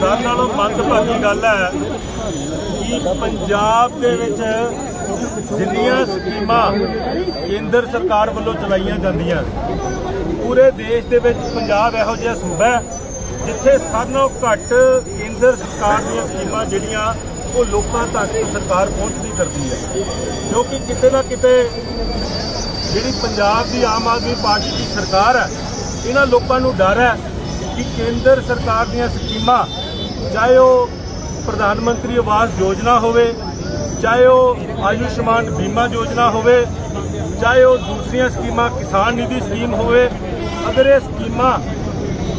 ਸਭ ਨਾਲੋਂ ਮੰਦਭਾਗੀ ਗੱਲ ਹੈ ਕਿ ਪੰਜਾਬ ਦੇ ਵਿੱਚ ਜਿੰਨੀਆਂ ਸਕੀਮਾਂ ਕੇਂਦਰ ਸਰਕਾਰ ਵੱਲੋਂ ਚਲਾਈਆਂ ਜਾਂਦੀਆਂ, ਪੂਰੇ ਦੇਸ਼ ਦੇ ਵਿੱਚ ਪੰਜਾਬ ਇਹੋ ਜਿਹਾ ਸੂਬਾ ਹੈ, ਜਿੱਥੇ ਸਾਰਿਆਂ ਘੱਟ ਕੇਂਦਰ ਸਰਕਾਰ ਦੀਆਂ ਸਕੀਮਾਂ ਜਿਹੜੀਆਂ, ਉਹ ਲੋਕਾਂ ਤੱਕ ਸਰਕਾਰ ਪਹੁੰਚਦੀ ਕਰਦੀ ਹੈ। ਕਿਉਂਕਿ ਕਿਤੇ ਨਾ ਕਿਤੇ ਜਿਹੜੀ ਪੰਜਾਬ ਦੀ ਆਮ ਆਦਮੀ ਪਾਰਟੀ ਸਰਕਾਰ ਹੈ। ਇਹਨਾਂ ਲੋਕਾਂ ਨੂੰ ਡਰ ਹੈ ਕਿ ਕੇਂਦਰ ਸਰਕਾਰ ਦੀਆਂ ਸਕੀਮਾਂ, ਚਾਹੇ ਉਹ ਪ੍ਰਧਾਨ ਮੰਤਰੀ ਆਵਾਸ ਯੋਜਨਾ ਹੋਵੇ, ਚਾਹੇ ਉਹ ਆਯੁਸ਼ਮਾਨ ਬੀਮਾ ਯੋਜਨਾ ਹੋਵੇ, ਚਾਹੇ ਉਹ ਦੂਸਰੀਆਂ ਸਕੀਮਾਂ, ਕਿਸਾਨ ਨਿਧੀ ਸਕੀਮ ਹੋਵੇ, ਅਗਰ ਇਹ ਸਕੀਮਾਂ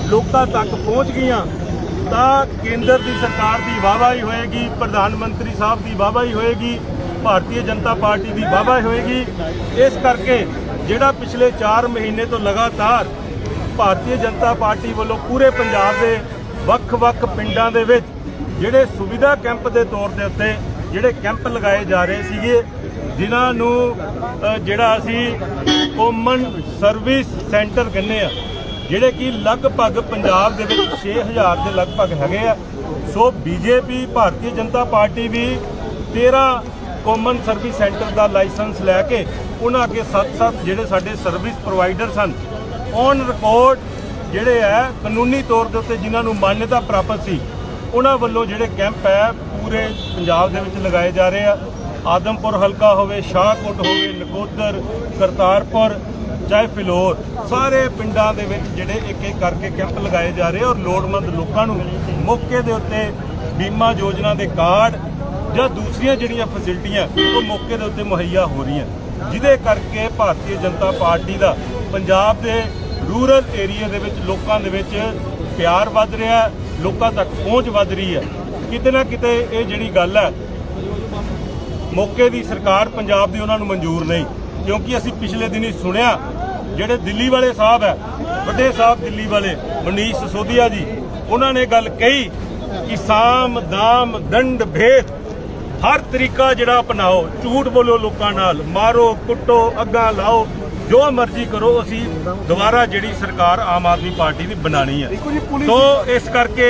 ਲੋਕਾਂ ਤੱਕ ਪਹੁੰਚ ਗਈਆਂ, ਤਾਂ ਕੇਂਦਰ ਦੀ ਸਰਕਾਰ ਦੀ ਵਾਹਵਾਹੀ ਹੋਏਗੀ, ਪ੍ਰਧਾਨ ਮੰਤਰੀ ਸਾਹਿਬ ਦੀ ਵਾਹਵਾਹੀ ਹੋਏਗੀ, ਭਾਰਤੀ ਜਨਤਾ ਪਾਰਟੀ ਦੀ ਵਾਹਵਾਹੀ ਹੋਏਗੀ। ਇਸ ਕਰਕੇ ਜਿਹੜਾ ਪਿਛਲੇ 4 ਮਹੀਨੇ ਤੋਂ ਲਗਾਤਾਰ ਭਾਰਤੀ ਜਨਤਾ ਪਾਰਟੀ ਵੱਲੋਂ ਪੂਰੇ ਪੰਜਾਬ ਦੇ ਵੱਖ-ਵੱਖ ਪਿੰਡਾਂ ਦੇ ਵਿੱਚ ਜਿਹੜੇ ਸੁਵਿਧਾ ਕੈਂਪ ਦੇ ਤੌਰ ਦੇ ਉੱਤੇ ਜਿਹੜੇ ਕੈਂਪ ਲਗਾਏ ਜਾ ਰਹੇ ਸੀਗੇ, ਜਿਨ੍ਹਾਂ ਨੂੰ ਜਿਹੜਾ ਅਸੀਂ ਕਾਮਨ ਸਰਵਿਸ ਸੈਂਟਰ ਕਹਿੰਦੇ ਆ, ਜਿਹੜੇ ਕਿ ਲਗਭਗ ਪੰਜਾਬ ਦੇ ਵਿੱਚ 6000 ਦੇ ਲਗਭਗ ਹੈਗੇ ਆ। So BJP, Bharatiya Janata party ਵੀ 13 ਕਾਮਨ ਸਰਵਿਸ ਸੈਂਟਰ ਦਾ ਲਾਇਸੈਂਸ ਲੈ ਕੇ ਉਹਨਾਂ ਅੱਗੇ 7-7 ਜਿਹੜੇ ਸਾਡੇ ਸਰਵਿਸ ਪ੍ਰੋਵਾਈਡਰ ਸਨ ਔਨ ਰਿਕਾਰਡ ਜਿਹੜੇ ਹੈ ਕਾਨੂੰਨੀ ਤੌਰ ਦੇ ਉੱਤੇ ਜਿਨ੍ਹਾਂ ਨੂੰ ਮਾਨਤਾ ਪ੍ਰਾਪਤ ਸੀ, ਉਹਨਾਂ ਵੱਲੋਂ ਜਿਹੜੇ ਕੈਂਪ ਹੈ, ਪੂਰੇ ਪੰਜਾਬ ਦੇ ਵਿੱਚ ਲਗਾਏ ਜਾ ਰਹੇ ਆ। ਆਦਮਪੁਰ ਹਲਕਾ ਹੋਵੇ, ਸ਼ਾਹਕੋਟ ਹੋਵੇ, ਨਕੋਦਰ, ਕਰਤਾਰਪੁਰ, ਚਾਹੇ ਫਿਲੌਰ, ਸਾਰੇ ਪਿੰਡਾਂ ਦੇ ਵਿੱਚ ਜਿਹੜੇ ਇੱਕ ਇੱਕ ਕਰਕੇ ਕੈਂਪ ਲਗਾਏ ਜਾ ਰਹੇ ਔਰ ਲੋੜਵੰਦ ਲੋਕਾਂ ਨੂੰ ਮੌਕੇ ਦੇ ਉੱਤੇ ਬੀਮਾ ਯੋਜਨਾ ਦੇ ਕਾਰਡ ਜਾਂ ਦੂਸਰੀਆਂ ਜਿਹੜੀਆਂ ਫੈਸਿਲਿਟੀਆਂ ਉਹ ਮੌਕੇ ਦੇ ਉੱਤੇ ਮੁਹੱਈਆ ਹੋ ਰਹੀਆਂ। ਜਿਹਦੇ ਕਰਕੇ ਭਾਰਤੀ ਜਨਤਾ ਪਾਰਟੀ ਦਾ ਪੰਜਾਬ ਦੇ ਰੂਰਲ ਏਰੀਆ ਦੇ ਵਿੱਚ, ਲੋਕਾਂ ਦੇ ਵਿੱਚ ਪਿਆਰ ਵੱਧ ਰਿਹਾ, ਲੋਕਾਂ ਤੱਕ ਪਹੁੰਚ ਵੱਧ ਰਹੀ ਹੈ। ਕਿਤੇ ਨਾ ਕਿਤੇ ਇਹ ਜਿਹੜੀ ਗੱਲ ਹੈ, ਮੌਕੇ ਦੀ ਸਰਕਾਰ ਪੰਜਾਬ ਦੀ ਉਹਨਾਂ ਨੂੰ ਮਨਜ਼ੂਰ ਨਹੀਂ। ਕਿਉਂਕਿ ਅਸੀਂ ਪਿਛਲੇ ਦਿਨੀ ਸੁਣਿਆ, ਜਿਹੜੇ ਦਿੱਲੀ ਵਾਲੇ ਸਾਹਿਬ ਹੈ, ਵੱਡੇ ਸਾਹਿਬ ਦਿੱਲੀ ਵਾਲੇ, ਮਨੀਸ਼ ਸਸੋਦੀਆ ਜੀ, ਉਹਨਾਂ ਨੇ ਗੱਲ ਕਹੀ ਕਿ ਸਾਮ, ਦਾਮ, ਦੰਡ ਭੇਦ ਹਰ ਤਰੀਕਾ ਜਿਹੜਾ ਅਪਣਾਓ ਝੂਠ ਬੋਲੋ ਲੋਕਾਂ ਨਾਲ ਮਾਰੋ ਕੁੱਟੋ ਅੱਗਾ ਲਾਓ ਜੋ ਮਰਜ਼ੀ ਕਰੋ ਅਸੀਂ ਦੁਬਾਰਾ ਜਿਹੜੀ ਸਰਕਾਰ ਆਮ ਆਦਮੀ ਪਾਰਟੀ ਦੀ ਬਣਾਣੀ ਹੈ। ਸੋ ਇਸ ਕਰਕੇ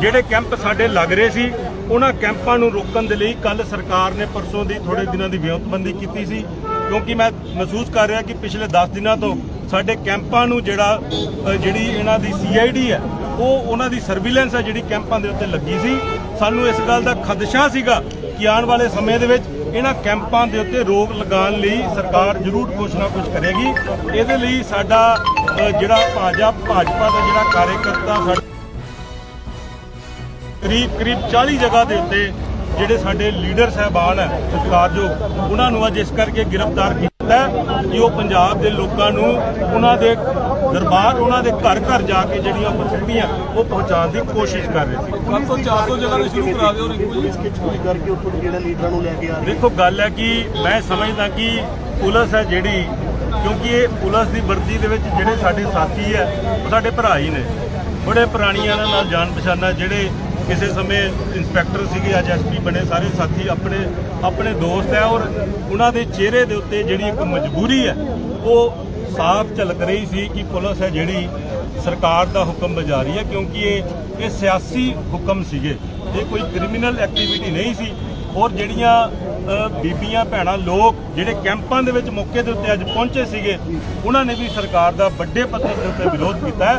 ਜਿਹੜੇ ਕੈਂਪ ਸਾਡੇ ਲੱਗ ਰਹੇ ਸੀ ਉਹਨਾਂ ਕੈਂਪਾਂ ਨੂੰ ਰੋਕਣ ਦੇ ਲਈ ਕੱਲ ਸਰਕਾਰ ਨੇ ਪਰਸੋਂ ਦੀ ਥੋੜੇ ਦਿਨਾਂ ਦੀ ਵਿਉਂਤਬੰਦੀ ਕੀਤੀ ਸੀ ਕਿਉਂਕਿ ਮੈਂ ਮਹਿਸੂਸ ਕਰ ਰਿਹਾ ਕਿ ਪਿਛਲੇ 10 ਦਿਨਾਂ ਤੋਂ ਸਾਡੇ ਕੈਂਪਾਂ ਨੂੰ ਜਿਹੜਾ ਜਿਹੜੀ ਇਹਨਾਂ ਦੀ ਸੀਆਈਡੀ ਹੈ ਉਹ ਉਹਨਾਂ ਦੀ ਸਰਵੀਲੈਂਸ ਹੈ ਜਿਹੜੀ ਕੈਂਪਾਂ ਦੇ ਉੱਤੇ ਲੱਗੀ ਸੀ। ਸਾਨੂੰ ਇਸ ਗੱਲ ਦਾ ਖਦਸ਼ਾ ਸੀਗਾ ਕਿ ਆਉਣ ਵਾਲੇ ਸਮੇਂ ਦੇ ਵਿੱਚ ਇਹਨਾਂ ਕੈਂਪਾਂ ਦੇ ਉੱਤੇ ਰੋਕ ਲਗਾਉਣ ਲਈ ਸਰਕਾਰ ਜ਼ਰੂਰ ਕੁਛ ਨਾ ਕੁਛ ਕਰੇਗੀ। ਇਹਦੇ ਲਈ ਸਾਡਾ ਜਿਹੜਾ ਭਾਜਪਾ ਭਾਜਪਾ ਦਾ ਜਿਹੜਾ ਕਾਰਜਕਰਤਾ ਸਾਡਾ ਕਰੀਬ ਕਰੀਬ 40 ਜਗ੍ਹਾ ਦੇ ਉੱਤੇ ਜਿਹੜੇ ਸਾਡੇ ਲੀਡਰ ਸਹਿਬਾਨ ਹੈ, ਸਤਿਕਾਰਯੋਗ, ਉਹਨਾਂ ਨੂੰ ਅੱਜ ਇਸ ਕਰਕੇ ਗ੍ਰਿਫਤਾਰ ਕੀਤਾ ਕਿ ਉਹ ਪੰਜਾਬ ਦੇ ਲੋਕਾਂ ਨੂੰ ਉਹਨਾਂ ਦੇ ਦਰਬਾਰ ਉਹਨਾਂ ਦੇ ਘਰ ਘਰ ਜਾ ਕੇ ਜਿਹੜੀਆਂ ਫੈਸਿਲਿਟੀਆਂ ਉਹ ਪਹੁੰਚਾਉਣ ਦੀ ਕੋਸ਼ਿਸ਼ ਕਰ ਰਹੇ ਸੀ। ਕੱਲ ਤੋਂ 400 ਜਗ੍ਹਾ ਤੇ ਸ਼ੁਰੂ ਕਰਾ ਦਿਓ ਰਿੰਕੂ ਜੀ। ਖਿੱਚਪੁਰੀ ਕਰਕੇ ਉੱਥੋਂ ਦੇ ਜਿਹੜੇ ਲੀਡਰਾਂ ਨੂੰ ਲੈ ਕੇ ਆ ਰਹੇ? ਦੇਖੋ ਗੱਲ ਹੈ ਕਿ ਮੈਂ ਸਮਝਦਾ ਕਿ ਪੁਲਿਸ ਹੈ ਜਿਹੜੀ ਕਿਉਂਕਿ ਇਹ ਪੁਲਿਸ ਦੀ ਵਰਦੀ ਦੇ ਵਿੱਚ ਜਿਹੜੇ ਸਾਡੇ ਸਾਥੀ ਹੈ ਉਹ ਸਾਡੇ ਭਰਾ ਹੀ ਨੇ। ਬੜੇ ਪੁਰਾਣੀਆਂ ਇਹਨਾਂ ਨਾਲ ਜਾਣ ਪਛਾਣਾ ਜਿਹੜੇ ਕਿਸੇ ਸਮੇਂ ਇੰਸਪੈਕਟਰ ਸੀਗੇ ਅੱਜ ਐਸਪੀ ਬਣੇ ਸਾਰੇ ਸਾਥੀ ਆਪਣੇ ਆਪਣੇ ਦੋਸਤ ਹੈ ਔਰ ਉਹਨਾਂ ਦੇ ਚਿਹਰੇ ਦੇ ਉੱਤੇ ਜਿਹੜੀ ਇੱਕ ਮਜਬੂਰੀ ਹੈ ਉਹ ਸਾਫ਼ ਝਲਕ ਰਹੀ ਸੀ ਕਿ ਪੁਲਿਸ ਹੈ ਜਿਹੜੀ ਸਰਕਾਰ ਦਾ ਹੁਕਮ ਬਜਾ ਰਹੀ ਹੈ, ਕਿਉਂਕਿ ਇਹ ਇਹ ਸਿਆਸੀ ਹੁਕਮ ਸੀਗੇ। ਇਹ ਕੋਈ ਕ੍ਰਿਮੀਨਲ ਐਕਟੀਵਿਟੀ ਨਹੀਂ ਸੀ। ਔਰ ਜਿਹੜੀਆਂ ਬੀਬੀਆਂ, ਭੈਣਾਂ, ਲੋਕ ਜਿਹੜੇ ਕੈਂਪਾਂ ਦੇ ਵਿੱਚ ਮੌਕੇ ਦੇ ਉੱਤੇ ਅੱਜ ਪਹੁੰਚੇ ਸੀਗੇ, ਉਹਨਾਂ ਨੇ ਵੀ ਸਰਕਾਰ ਦਾ ਵੱਡੇ ਪੱਧਰ ਦੇ ਉੱਤੇ ਵਿਰੋਧ ਕੀਤਾ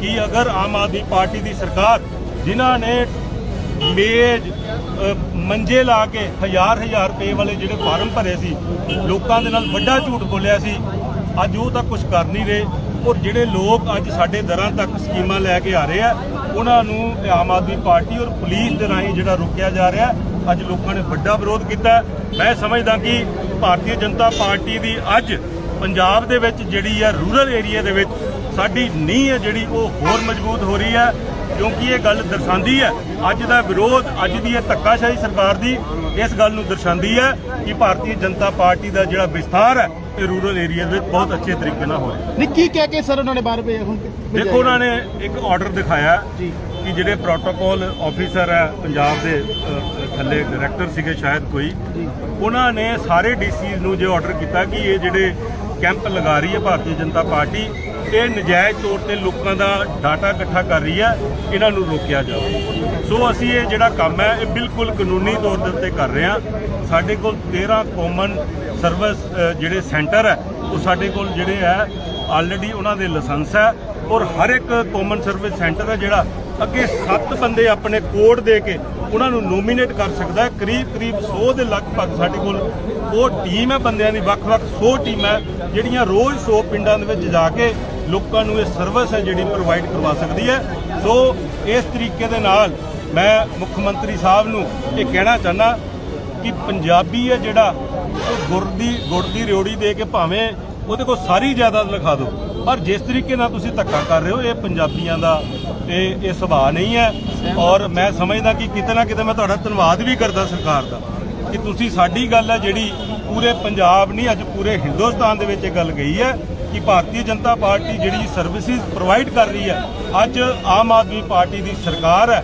ਕਿ ਅਗਰ ਆਮ ਆਦਮੀ ਪਾਰਟੀ ਦੀ ਸਰਕਾਰ, ਜਿਨ੍ਹਾਂ ਨੇ ਮੇਜ਼ ਮੰਜੇ ਲਾ ਕੇ ਹਜ਼ਾਰ ਹਜ਼ਾਰ ਰੁਪਏ ਵਾਲੇ ਜਿਹੜੇ ਫਾਰਮ ਭਰੇ ਸੀ, ਲੋਕਾਂ ਦੇ ਨਾਲ ਵੱਡਾ ਝੂਠ ਬੋਲਿਆ ਸੀ ਅੱਜ ਉਹ ਤਾਂ ਕੁਝ ਕਰ ਨਹੀਂ ਰਹੇ। ਔਰ ਜਿਹੜੇ ਲੋਕ ਅੱਜ ਸਾਡੇ ਦਰਾਂ ਤੱਕ ਸਕੀਮਾਂ ਲੈ ਕੇ ਆ ਰਹੇ ਆ, ਉਹਨਾਂ ਨੂੰ ਆਮ ਆਦਮੀ ਪਾਰਟੀ ਔਰ ਪੁਲਿਸ ਦੇ ਰਾਹੀਂ ਜਿਹੜਾ ਰੋਕਿਆ ਜਾ ਰਿਹਾ, ਅੱਜ ਲੋਕਾਂ ਨੇ ਵੱਡਾ ਵਿਰੋਧ ਕੀਤਾ। ਮੈਂ ਸਮਝਦਾ ਕਿ ਭਾਰਤੀ ਜਨਤਾ ਪਾਰਟੀ ਦੀ ਅੱਜ ਪੰਜਾਬ ਦੇ ਵਿੱਚ ਜਿਹੜੀ ਹੈ ਰੂਰਲ ਏਰੀਆ ਦੇ ਵਿੱਚ ਸਾਡੀ ਨੀਂਹ ਹੈ ਜਿਹੜੀ, ਉਹ ਹੋਰ ਮਜ਼ਬੂਤ ਹੋ ਰਹੀ ਹੈ ਕਿਉਂਕਿ ਇਹ ਗੱਲ ਦਰਸਾਉਂਦੀ ਹੈ ਅੱਜ ਦਾ ਵਿਰੋਧ, ਅੱਜ ਦੀ ਇਹ ਧੱਕਾਸ਼ਾਹੀ ਸਰਕਾਰ ਦੀ ਇਸ ਗੱਲ ਨੂੰ ਦਰਸਾਉਂਦੀ ਹੈ ਕਿ ਭਾਰਤੀ ਜਨਤਾ ਪਾਰਟੀ ਦਾ ਜਿਹੜਾ ਵਿਸਥਾਰ ਹੈ ਇਹ ਰੂਰਲ ਏਰੀਆ ਵਿੱਚ ਬਹੁਤ ਅੱਛੇ ਤਰੀਕੇ ਨਾਲ ਹੋ ਰਿਹਾ ਨਹੀਂ ਕੀ ਕਹਿ ਕੇ ਸਰ ਉਹਨਾਂ ਨੇ ਬਾਹਰ ਭੇਜਿਆ ਹੁਣ? ਦੇਖੋ ਉਹਨਾਂ ਨੇ ਇੱਕ ਆਰਡਰ ਦਿਖਾਇਆ ਕਿ ਜਿਹੜੇ ਪ੍ਰੋਟੋਕਾਲ ਆਫੀਸਰ ਹੈ ਪੰਜਾਬ ਦੇ ਥੱਲੇ ਡਾਇਰੈਕਟਰ ਸੀਗੇ ਸ਼ਾਇਦ ਕੋਈ ਉਹਨਾਂ ਨੇ ਸਾਰੇ ਡੀਸੀ ਨੂੰ ਜੇ ਆਰਡਰ ਕੀਤਾ ਕਿ ਇਹ ਜਿਹੜੇ ਕੈਂਪ ਲਗਾ ਰਹੀ ਹੈ ਭਾਰਤੀ ਜਨਤਾ ਪਾਰਟੀ ਇਹ ਨਜਾਇਜ਼ ਤੌਰ ਤੇ ਲੋਕਾਂ ਦਾ ਡਾਟਾ ਇਕੱਠਾ ਕਰ ਰਹੀ ਹੈ, ਇਹਨਾਂ ਨੂੰ ਰੋਕਿਆ ਜਾਵੇ। ਸੋ ਅਸੀਂ ਇਹ ਜਿਹੜਾ ਕੰਮ ਹੈ, ਇਹ ਬਿਲਕੁਲ ਕਾਨੂੰਨੀ ਤੌਰ ਦੇ ਉੱਤੇ ਕਰ ਰਹੇ ਹਾਂ। ਸਾਡੇ ਕੋਲ 13 ਕਾਮਨ ਸਰਵਿਸ ਜਿਹੜੇ ਸੈਂਟਰ ਹੈ, ਉਹ ਸਾਡੇ ਕੋਲ ਜਿਹੜੇ ਹੈ ਆਲਰੇਡੀ ਉਹਨਾਂ ਦੇ ਲਾਇਸੈਂਸ ਹੈ। ਔਰ ਹਰ ਇੱਕ ਕਾਮਨ ਸਰਵਿਸ ਸੈਂਟਰ ਹੈ ਜਿਹੜਾ ਅੱਗੇ 7 ਬੰਦੇ ਆਪਣੇ ਕੋਡ ਦੇ ਕੇ ਉਹਨਾਂ ਨੂੰ ਨੋਮੀਨੇਟ ਕਰ ਸਕਦਾ ਹੈ। ਕਰੀਬ ਕਰੀਬ 100 ਦੇ ਲਗਭਗ ਸਾਡੇ ਕੋਲ ਉਹ ਟੀਮ ਹੈ, ਬੰਦਿਆਂ ਦੀ ਵੱਖ-ਵੱਖ 100 ਟੀਮਾਂ ਜਿਹੜੀਆਂ ਰੋਜ਼ 100 ਪਿੰਡਾਂ ਦੇ ਵਿੱਚ ਜਾ ਕੇ ਲੋਕਾਂ ਨੂੰ ਇਹ ਸਰਵਿਸ ਹੈ ਜਿਹੜੀ ਪ੍ਰੋਵਾਈਡ ਕਰਵਾ ਸਕਦੀ ਹੈ। ਸੋ ਇਸ ਤਰੀਕੇ ਦੇ ਨਾਲ ਮੈਂ ਮੁੱਖ ਮੰਤਰੀ ਸਾਹਿਬ ਨੂੰ ਇਹ ਕਹਿਣਾ ਚਾਹਨਾ ਕਿ ਪੰਜਾਬੀ ਹੈ ਜਿਹੜਾ ਗੁਰ ਦੀ ਗੁਰ ਦੀ ਰਿਓੜੀ ਦੇ ਕੇ ਭਾਵੇਂ ਉਹਦੇ ਕੋਲ ਸਾਰੀ ਜਾਇਦਾਦ ਲਿਖਾ ਦਿਓ, ਪਰ ਜਿਸ ਤਰੀਕੇ ਨਾਲ ਤੁਸੀਂ ਧੱਕਾ ਕਰ ਰਹੇ ਹੋ, ਇਹ ਪੰਜਾਬੀਆਂ ਦਾ ਇਹ ਇਹ ਸੁਭਾਅ ਨਹੀਂ ਹੈ। ਔਰ ਮੈਂ ਸਮਝਦਾ ਕਿ ਕਿਤੇ ਨਾ ਕਿਤੇ ਮੈਂ ਤੁਹਾਡਾ ਧੰਨਵਾਦ ਵੀ ਕਰਦਾ ਸਰਕਾਰ ਦਾ ਕਿ ਤੁਸੀਂ ਸਾਡੀ ਗੱਲ ਹੈ ਜਿਹੜੀ ਪੂਰੇ ਪੰਜਾਬ ਨਹੀਂ, ਅੱਜ ਪੂਰੇ ਹਿੰਦੁਸਤਾਨ ਦੇ ਵਿੱਚ ਇਹ ਗੱਲ ਗਈ ਹੈ ਕਿ ਭਾਰਤੀ ਜਨਤਾ ਪਾਰਟੀ ਜਿਹੜੀ ਸਰਵਿਸਿਜ਼ ਪ੍ਰੋਵਾਈਡ ਕਰ ਰਹੀ ਹੈ, ਅੱਜ ਆਮ ਆਦਮੀ ਪਾਰਟੀ ਦੀ ਸਰਕਾਰ ਹੈ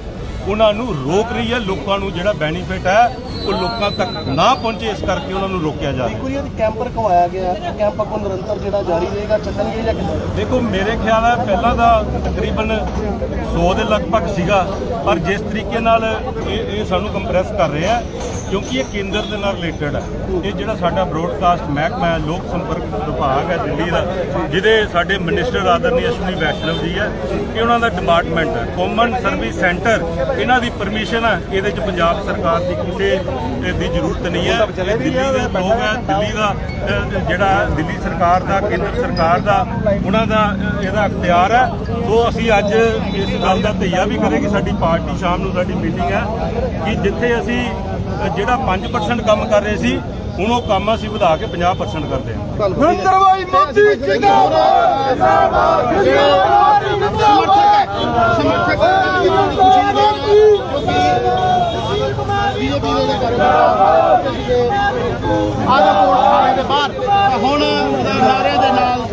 ਉਹਨਾਂ ਨੂੰ ਰੋਕ ਰਹੀ ਹੈ ਲੋਕਾਂ ਨੂੰ ਜਿਹੜਾ ਬੈਨੀਫਿਟ ਹੈ ਉਹ ਲੋਕਾਂ ਤੱਕ ਨਾ ਪਹੁੰਚੇ ਇਸ ਕਰਕੇ ਉਹਨਾਂ ਨੂੰ ਰੋਕਿਆ ਜਾ ਰਿਹਾ। ਕੋਈ ਇਹ ਕੈਂਪ ਰਖਵਾਇਆ ਗਿਆ ਕੈਂਪ ਅੱਗੋਂ ਨਿਰੰਤਰ ਜਿਹੜਾ ਜਾਰੀ ਰਹੇਗਾ ਚੱਲਣਗੇ ਜਾਂ ਕਿੱਦਾਂ? ਦੇਖੋ ਮੇਰੇ ਖਿਆਲ ਹੈ ਪਹਿਲਾਂ ਦਾ ਤਕਰੀਬਨ 100 ਦੇ ਲਗਭਗ ਸੀਗਾ ਪਰ ਜਿਸ ਤਰੀਕੇ ਨਾਲ ਇਹ ਇਹ ਸਾਨੂੰ ਕੰਪਰੈਸ ਕਰ ਰਿਹਾ ਕਿਉਂਕਿ ਇਹ ਕੇਂਦਰ ਦੇ ਨਾਲ ਰਿਲੇਟਡ ਹੈ। ਇਹ ਜਿਹੜਾ ਸਾਡਾ ਬ੍ਰੋਡਕਾਸਟ ਮਹਿਕਮਾ ਹੈ ਲੋਕ ਸੰਪਰਕ ਵਿਭਾਗ ਹੈ ਦਿੱਲੀ ਦਾ ਜਿਹਦੇ ਸਾਡੇ ਮਿਨਿਸਟਰ ਆਦਰਨੀ ਅਸ਼ਵਨੀ ਵੈਸ਼ਨਵ ਜੀ ਹੈ ਇਹ ਉਹਨਾਂ ਦਾ ਡਿਪਾਰਟਮੈਂਟ ਹੈ। ਕਾਮਨ ਸਰਵਿਸ ਸੈਂਟਰ ਇਹਨਾਂ ਦੀ ਪਰਮਿਸ਼ਨ ਹੈ ਇਹਦੇ ਚ ਪੰਜਾਬ ਸਰਕਾਰ ਦੀ ਕਿਸੇ ਦੀ ਜ਼ਰੂਰਤ ਨਹੀਂ ਹੈ। ਇਹ ਦਿੱਲੀ ਦੇ ਲੋਕ ਹੈ ਦਿੱਲੀ ਦਾ ਜਿਹੜਾ ਦਿੱਲੀ ਸਰਕਾਰ ਦਾ ਕੇਂਦਰ ਸਰਕਾਰ ਦਾ ਉਹਨਾਂ ਦਾ ਇਹਦਾ ਅਖਤਿਆਰ ਹੈ ਸੋ ਅਸੀਂ ਅੱਜ ਇਸ ਗੱਲ ਦਾ ਧਈਆ ਵੀ ਕਰੇ ਕਿ ਸਾਡੀ ਪਾਰਟੀ ਸ਼ਾਮ ਨੂੰ ਸਾਡੀ ਮੀਟਿੰਗ ਹੈ ਕਿ ਜਿੱਥੇ ਅਸੀਂ ਜਿਹੜਾ 5% ਕੰਮ ਕਰ ਰਹੇ ਸੀ ਹੁਣ ਉਹ ਕੰਮ ਅਸੀਂ ਵਧਾ ਕੇ 50% ਕਰਦੇ ਹਾਂ। ਨਰਿੰਦਰ ਭਾਈ ਮੋਦੀ ਜਿੰਦਾਬਾਦ ਸਮਰਥਕ ਹੈ ਸਮਰਥਕ ਬੀਜੇਪੀ ਦੇ ਕਾਰਜਕਰਤਾ ਆਜਾ ਥਾਣੇ ਦੇ ਬਾਹਰ ਹੁਣ ਨਾਰਿਆਂ ਦੇ ਨਾਲ